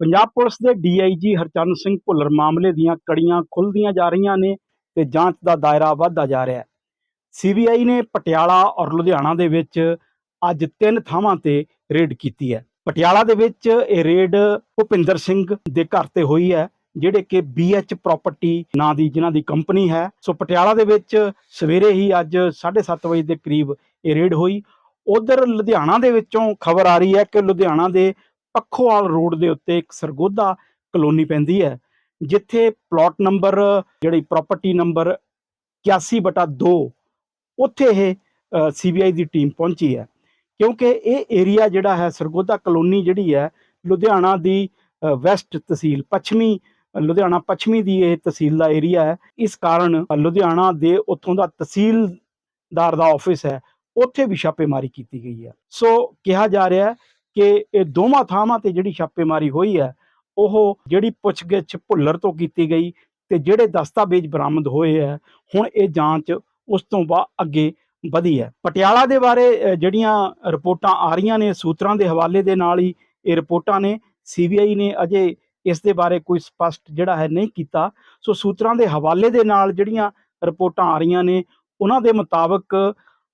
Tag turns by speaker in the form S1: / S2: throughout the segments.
S1: Punjab police ਦੇ DIG Harcharan Singh Bhullar ਮਾਮਲੇ ਦੀਆਂ ਕੜੀਆਂ ਖੁੱਲਦੀਆਂ ਜਾ ਰਹੀਆਂ ਨੇ ਤੇ ਜਾਂਚ ਦਾ ਦਾਇਰਾ ਵੱਧਦਾ ਜਾ ਰਿਹਾ ਹੈ। ਸੀਬੀਆਈ ਨੇ ਪਟਿਆਲਾ ਔਰ ਲੁਧਿਆਣਾ ਦੇ ਵਿੱਚ ਅੱਜ ਤਿੰਨ ਥਾਵਾਂ ਤੇ ਰੇਡ ਕੀਤੀ ਹੈ। ਪਟਿਆਲਾ ਦੇ ਵਿੱਚ ਇਹ ਰੇਡ ਭੁਪਿੰਦਰ ਸਿੰਘ ਦੇ ਘਰ ਤੇ ਹੋਈ ਹੈ, ਜਿਹੜੇ ਕਿ BH ਪ੍ਰਾਪਰਟੀ ਨਾਂ ਦੀ ਜਿਨ੍ਹਾਂ ਦੀ ਕੰਪਨੀ ਹੈ। ਸੋ ਪਟਿਆਲਾ ਦੇ ਵਿੱਚ ਸਵੇਰੇ ਹੀ ਅੱਜ 7:30 ਵਜੇ ਦੇ ਕਰੀਬ ਇਹ ਰੇਡ ਹੋਈ। ਉਧਰ ਲੁਧਿਆਣਾ ਦੇ ਵਿੱਚੋਂ ਖਬਰ ਆ ਰਹੀ ਹੈ ਕਿ ਲੁਧਿਆਣਾ ਦੇ ਪੱਖੋਵਾਲ ਰੋਡ ਦੇ ਉੱਤੇ ਇੱਕ ਸਰਗੋਦਾ ਕਲੋਨੀ ਪੈਂਦੀ ਹੈ, ਜਿੱਥੇ ਪਲਾਟ ਨੰਬਰ ਜਿਹੜੀ ਪ੍ਰਾਪਰਟੀ ਨੰਬਰ 81/2 ਉੱਥੇ ਇਹ ਸੀਬੀਆਈ ਦੀ ਟੀਮ ਪਹੁੰਚੀ ਹੈ। ਕਿਉਂਕਿ ਇਹ ਏਰੀਆ ਜਿਹੜਾ ਹੈ, ਸਰਗੋਦਾ ਕਲੋਨੀ ਜਿਹੜੀ ਹੈ, ਲੁਧਿਆਣਾ ਦੀ ਵੈਸਟ ਤਹਿਸੀਲ, ਪੱਛਮੀ, ਲੁਧਿਆਣਾ ਪੱਛਮੀ ਦੀ ਇਹ ਤਹਿਸੀਲ ਦਾ ਏਰੀਆ ਹੈ। ਇਸ ਕਾਰਨ ਲੁਧਿਆਣਾ ਦੇ ਉੱਥੋਂ ਦਾ ਤਹਿਸੀਲਦਾਰ ਦਾ ਆਫਿਸ ਹੈ, ਉੱਥੇ ਵੀ ਛਾਪੇਮਾਰੀ ਕੀਤੀ ਗਈ ਹੈ। ਸੋ ਕਿਹਾ ਜਾ ਰਿਹਾ ਹੈ ਕਿ ਇਹ ਦੋਵਾਂ ਥਾਵਾਂ ਤੇ ਜਿਹੜੀ ਛਾਪੇਮਾਰੀ ਹੋਈ ਹੈ, ਉਹ ਜਿਹੜੀ ਪੁੱਛਗਿੱਛ ਭੁੱਲਰ ਤੋਂ ਕੀਤੀ ਗਈ ਤੇ ਜਿਹੜੇ ਦਸਤਾਵੇਜ਼ ਬਰਾਮਦ ਹੋਏ ਹੈ, ਹੁਣ ਇਹ ਜਾਂਚ ਉਸ ਤੋਂ ਬਾਅਦ ਅੱਗੇ ਵਧੀ ਹੈ। ਪਟਿਆਲਾ ਦੇ ਬਾਰੇ ਜਿਹੜੀਆਂ ਰਿਪੋਰਟਾਂ ਆ ਰਹੀਆਂ ਨੇ, ਸੂਤਰਾਂ ਦੇ ਹਵਾਲੇ ਦੇ ਨਾਲ ਹੀ ਇਹ ਰਿਪੋਰਟਾਂ ਨੇ। ਸੀਬੀਆਈ ਨੇ ਅਜੇ ਇਸ ਦੇ ਬਾਰੇ ਕੋਈ ਸਪਸ਼ਟ ਜਿਹੜਾ ਹੈ ਨਹੀਂ ਕੀਤਾ। ਸੋ ਸੂਤਰਾਂ ਦੇ ਹਵਾਲੇ ਦੇ ਨਾਲ ਜਿਹੜੀਆਂ ਰਿਪੋਰਟਾਂ ਆ ਰਹੀਆਂ ਨੇ, ਉਹਨਾਂ ਦੇ ਮੁਤਾਬਕ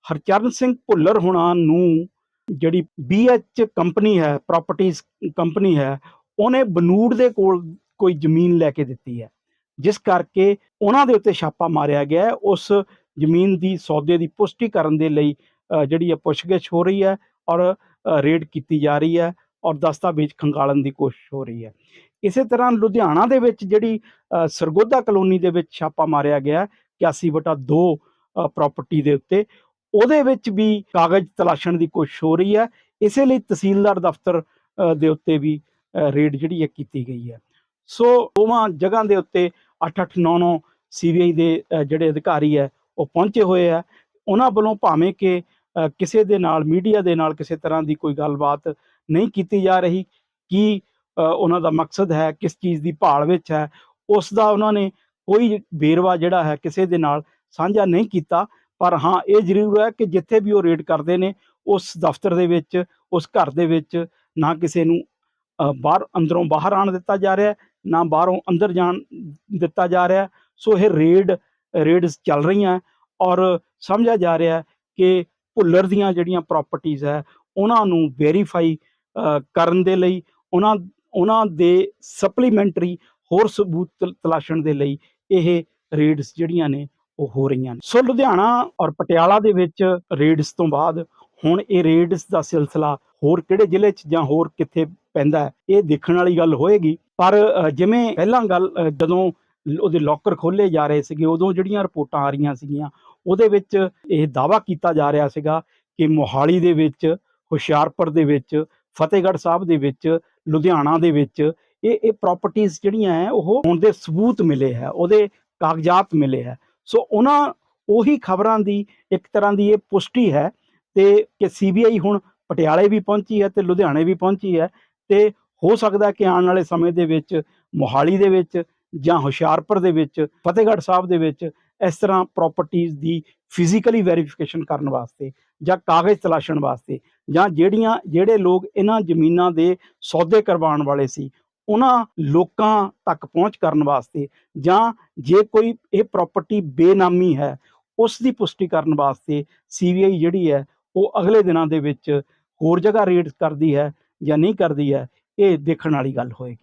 S1: ਹਰਚਰਨ ਸਿੰਘ ਭੁੱਲਰ ਹੁਣਾਂ ਨੂੰ ਜਿਹੜੀ BH ਕੰਪਨੀ ਹੈ ਪ੍ਰਾਪਰਟੀਆਂ ਕੰਪਨੀ ਹੈ, ਉਹਨੇ ਬਨੂੜ ਦੇ ਕੋਲ ਕੋਈ ਜ਼ਮੀਨ ਲੈ ਕੇ ਦਿੱਤੀ ਹੈ। ਜਿਸ ਕਰਕੇ ਉਹਨਾਂ ਦੇ ਉੱਤੇ ਛਾਪਾ ਮਾਰਿਆ ਗਿਆ ਹੈ। ਉਸ ਜ਼ਮੀਨ ਦੀ ਸੌਦੇ ਦੀ ਪੁਸ਼ਟੀ ਕਰਨ ਦੇ ਲਈ ਜਿਹੜੀ ਹੈ ਪੁੱਛਗਿੱਛ ਹੋ ਰਹੀ ਹੈ ਔਰ ਰੇਡ ਕੀਤੀ ਜਾ ਰਹੀ ਹੈ ਔਰ ਦਸਤਾਵੇਜ਼ ਖੰਗਾਲਣ ਦੀ ਕੋਸ਼ਿਸ਼ ਹੋ ਰਹੀ ਹੈ। ਇਸੇ ਤਰ੍ਹਾਂ ਲੁਧਿਆਣਾ ਦੇ ਵਿੱਚ ਜਿਹੜੀ ਸਰਗੋਦਾ ਕਲੋਨੀ ਦੇ ਵਿੱਚ ਛਾਪਾ ਮਾਰਿਆ ਗਿਆ 81/2 ਪ੍ਰਾਪਰਟੀ ਦੇ ਉੱਤੇ। ਉਹਦੇ ਵਿੱਚ ਵੀ ਕਾਗਜ਼ ਤਲਾਸ਼ਣ ਦੀ ਕੋਸ਼ਿਸ਼ ਹੋ ਰਹੀ ਹੈ। ਇਸੇ ਲਈ ਤਹਿਸੀਲਦਾਰ ਦਫ਼ਤਰ ਦੇ ਉੱਤੇ ਵੀ ਰੇਡ ਜਿਹੜੀ ਹੈ ਕੀਤੀ ਗਈ ਹੈ। ਸੋ ਦੋਵਾਂ ਜਗ੍ਹਾ ਦੇ ਉੱਤੇ 8-8 9-9 ਸੀਬੀਆਈ ਦੇ ਜਿਹੜੇ ਅਧਿਕਾਰੀ ਹੈ, ਉਹ ਪਹੁੰਚੇ ਹੋਏ ਆ ਉਹਨਾਂ ਵੱਲੋਂ ਭਾਵੇਂ ਕਿ ਕਿਸੇ ਦੇ ਨਾਲ, ਮੀਡੀਆ ਦੇ ਨਾਲ ਕਿਸੇ ਤਰ੍ਹਾਂ ਦੀ ਕੋਈ ਗੱਲਬਾਤ ਨਹੀਂ ਕੀਤੀ ਜਾ ਰਹੀ, ਕੀ ਉਹਨਾਂ ਦਾ ਮਕਸਦ ਹੈ, ਕਿਸ ਚੀਜ਼ ਦੀ ਭਾਲ ਵਿੱਚ ਹੈ, ਉਸ ਦਾ ਉਹਨਾਂ ਨੇ ਕੋਈ ਵੇਰਵਾ ਜਿਹੜਾ ਹੈ, ਕਿਸੇ ਦੇ ਨਾਲ ਸਾਂਝਾ ਨਹੀਂ ਕੀਤਾ। ਪਰ ਹਾਂ, ਇਹ ਜ਼ਰੂਰ ਹੈ ਕਿ ਜਿੱਥੇ ਵੀ ਉਹ ਰੇਡ ਕਰਦੇ ਨੇ, ਉਸ ਦਫ਼ਤਰ ਦੇ ਵਿੱਚ, ਉਸ ਘਰ ਦੇ ਵਿੱਚ ਨਾ ਕਿਸੇ ਨੂੰ ਬਾਹਰ ਅੰਦਰੋਂ ਬਾਹਰ ਆਣ ਦਿੱਤਾ ਜਾ ਰਿਹਾ, ਨਾ ਬਾਹਰੋਂ ਅੰਦਰ ਜਾਣ ਦਿੱਤਾ ਜਾ ਰਿਹਾ। ਸੋ ਇਹ ਰੇਡ, ਰੇਡਸ ਚੱਲ ਰਹੀਆਂ ਔਰ ਸਮਝਿਆ ਜਾ ਰਿਹਾ ਕਿ ਭੁੱਲਰ ਦੀਆਂ ਜਿਹੜੀਆਂ ਪ੍ਰਾਪਰਟੀਆਂ ਹੈ, ਉਹਨਾਂ ਨੂੰ ਵੈਰੀਫਾਈ ਕਰਨ ਦੇ ਲਈ, ਉਹਨਾਂ ਉਹਨਾਂ ਦੇ ਸਪਲੀਮੈਂਟਰੀ ਹੋਰ ਸਬੂਤ ਤਲਾਸ਼ਣ ਦੇ ਲਈ ਇਹ ਰੇਡਸ ਜਿਹੜੀਆਂ ਨੇ ਉਹ ਹੋ ਰਹੀਆਂ ਨੇ। ਸੋ ਲੁਧਿਆਣਾ ਔਰ ਪਟਿਆਲਾ ਦੇ ਵਿੱਚ ਰੇਡਸ ਤੋਂ ਬਾਅਦ ਹੁਣ ਇਹ ਰੇਡਸ ਦਾ ਸਿਲਸਿਲਾ ਹੋਰ ਕਿਹੜੇ ਜ਼ਿਲ੍ਹੇ 'ਚ ਜਾਂ ਹੋਰ ਕਿੱਥੇ ਪੈਂਦਾ ਹੈ, ਇਹ ਦੇਖਣ ਵਾਲੀ ਗੱਲ ਹੋਏਗੀ। ਪਰ ਜਿਵੇਂ ਪਹਿਲਾਂ ਗੱਲ ਜਦੋਂ ਉਹਦੇ ਲੋਕਰ ਖੋਲੇ ਜਾ ਰਹੇ ਸੀਗੇ ਉਦੋਂ ਜਿਹੜੀਆਂ ਰਿਪੋਰਟਾਂ ਆ ਰਹੀਆਂ ਸੀਗੀਆਂ ਉਹਦੇ ਵਿੱਚ ਇਹ ਦਾਵਾ ਕੀਤਾ ਜਾ ਰਿਹਾ ਸੀਗਾ ਕਿ ਮੋਹਾਲੀ ਦੇ ਵਿੱਚ ਹੁਸ਼ਿਆਰਪੁਰ ਦੇ ਵਿੱਚ ਫਤਿਹਗੜ੍ਹ ਸਾਹਿਬ ਦੇ ਵਿੱਚ ਲੁਧਿਆਣਾ ਦੇ ਵਿੱਚ ਇਹ ਇਹ ਪ੍ਰਾਪਰਟੀਆਂ ਜਿਹੜੀਆਂ ਹੈ ਉਹ ਹੁਣ ਦੇ ਸਬੂਤ ਮਿਲੇ ਹੈ ਉਹਦੇ ਕਾਗਜ਼ਾਤ ਮਿਲੇ ਹੈ। ਸੋ ਉਹਨਾਂ ਉਹੀ ਖਬਰਾਂ ਦੀ ਇੱਕ ਤਰ੍ਹਾਂ ਦੀ ਇਹ ਪੁਸ਼ਟੀ ਹੈ ਤੇ ਕਿ ਸੀਬੀਆਈ ਹੁਣ ਪਟਿਆਲੇ ਵੀ ਪਹੁੰਚੀ ਹੈ ਤੇ ਲੁਧਿਆਣੇ ਵੀ ਪਹੁੰਚੀ ਹੈ ਤੇ ਹੋ ਸਕਦਾ ਕਿ ਆਉਣ ਵਾਲੇ ਸਮੇਂ ਦੇ ਵਿੱਚ ਮੋਹਾਲੀ ਦੇ ਵਿੱਚ ਜਾਂ ਹੁਸ਼ਿਆਰਪੁਰ ਦੇ ਵਿੱਚ, ਫਤਿਹਗੜ੍ਹ ਸਾਹਿਬ ਦੇ ਵਿੱਚ ਇਸ ਤਰ੍ਹਾਂ ਪ੍ਰਾਪਰਟੀਆਂ ਦੀ ਫਿਜ਼ੀਕਲੀ ਵੈਰੀਫਿਕੇਸ਼ਨ ਕਰਨ ਵਾਸਤੇ ਜਾਂ ਕਾਗਜ਼ ਤਲਾਸ਼ਣ ਵਾਸਤੇ ਜਾਂ ਜਿਹੜੀਆਂ, ਜਿਹੜੇ ਲੋਕ ਇਹਨਾਂ ਜ਼ਮੀਨਾਂ ਦੇ ਸੌਦੇ ਕਰਵਾਉਣ ਵਾਲੇ ਸੀ ਉਹਨਾਂ ਲੋਕਾਂ ਤੱਕ ਪਹੁੰਚ ਕਰਨ ਵਾਸਤੇ ਜਾਂ ਜੇ ਕੋਈ ਇਹ ਪ੍ਰਾਪਰਟੀ ਬੇਨਾਮੀ ਹੈ ਉਸ ਦੀ ਪੁਸ਼ਟੀ ਕਰਨ ਵਾਸਤੇ ਸੀਬੀਆਈ ਜਿਹੜੀ ਹੈ, ਉਹ ਅਗਲੇ ਦਿਨਾਂ ਦੇ ਵਿੱਚ ਹੋਰ ਜਗ੍ਹਾ ਰੇਡ ਕਰਦੀ ਹੈ ਜਾਂ ਨਹੀਂ ਕਰਦੀ ਹੈ, ਇਹ ਦੇਖਣ ਵਾਲੀ ਗੱਲ ਹੋਏਗੀ।